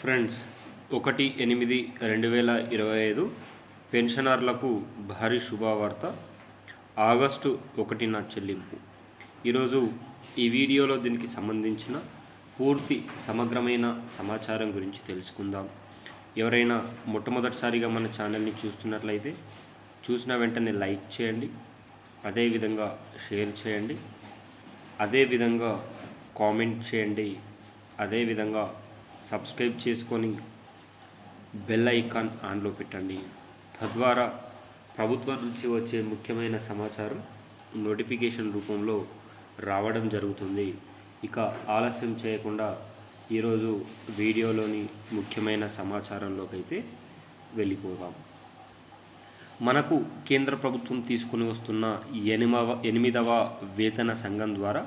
Friends ఒకటి ఎనిమిది రెండు వేల ఇరవై ఐదు పెన్షనర్లకు భారీ శుభవార్త. ఆగస్టు ఒకటిన చెల్లింపు. ఈరోజు ఈ వీడియోలో దీనికి సంబంధించిన పూర్తి సమగ్రమైన సమాచారం గురించి తెలుసుకుందాం. ఎవరైనా మొట్టమొదటిసారిగా మన ఛానల్ని చూస్తున్నట్లయితే చూసిన వెంటనే లైక్ చేయండి అదేవిధంగా షేర్ చేయండి అదేవిధంగా కామెంట్ చేయండి అదేవిధంగా సబ్స్క్రైబ్ చేసుకొని బెల్ ఐకాన్ ఆన్లో పెట్టండి. తద్వారా ప్రభుత్వం నుంచి వచ్చే ముఖ్యమైన సమాచారం నోటిఫికేషన్ రూపంలో రావడం జరుగుతుంది. ఇక ఆలస్యం చేయకుండా ఈరోజు వీడియోలోని ముఖ్యమైన సమాచారంలోకి అయితే వెళ్ళిపోదాం. మనకు కేంద్ర ప్రభుత్వం తీసుకుని వస్తున్న ఎనిమవ ఎనిమిదవ వేతన సంఘం ద్వారా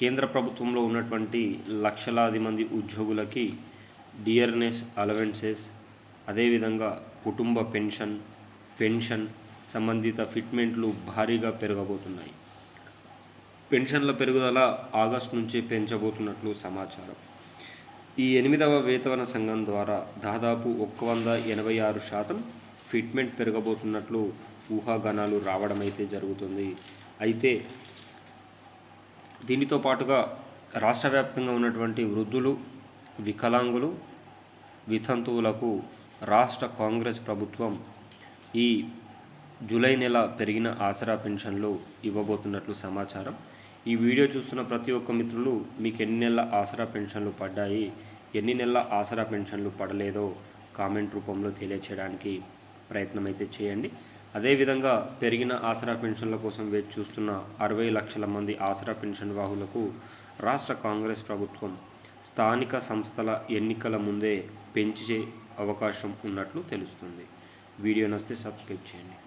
కేంద్ర ప్రభుత్వంలో ఉన్నటువంటి లక్షలాది మంది ఉద్యోగులకి డియర్నెస్ అలవెన్సెస్ అదేవిధంగా కుటుంబ పెన్షన్ పెన్షన్ సంబంధిత ఫిట్మెంట్లు భారీగా పెరగబోతున్నాయి. పెన్షన్ల పెరుగుదల ఆగస్టు నుంచి పెంచబోతున్నట్లు సమాచారం. ఈ ఎనిమిదవ వేతవన సంఘం ద్వారా దాదాపు ఒక్క వంద ఎనభై ఆరు శాతం ఫిట్మెంట్ పెరగబోతున్నట్లు ఊహాగానాలు రావడం అయితే జరుగుతుంది. అయితే దీనితో పాటుగా రాష్ట్ర వ్యాప్తంగా ఉన్నటువంటి వృద్ధులు వికలాంగులు వితంతువులకు రాష్ట్ర కాంగ్రెస్ ప్రభుత్వం ఈ జూలై నెల పెరిగిన ఆసరా పెన్షన్లు ఇవ్వబోతున్నట్లు సమాచారం. ఈ వీడియో చూస్తున్న ప్రతి ఒక్క మిత్రులు మీకు ఎన్ని నెలల ఆసరా పెన్షన్లు పడ్డాయి? ఎన్ని నెలల ఆసరా పెన్షన్లు పడలేదో కామెంట్ రూపంలో తెలియచేయడానికి ప్రయత్నం అయితే చేయండి. అదేవిధంగా పెరిగిన ఆసరా పెన్షన్ల కోసం వేచి చూస్తున్న అరవై లక్షల మంది ఆసరా పెన్షన్ వాహులకు రాష్ట్ర కాంగ్రెస్ ప్రభుత్వం స్థానిక సంస్థల ఎన్నికల ముందే పెంచే అవకాశం ఉన్నట్లు తెలుస్తుంది. వీడియో నస్తే సబ్స్క్రైబ్ చేయండి.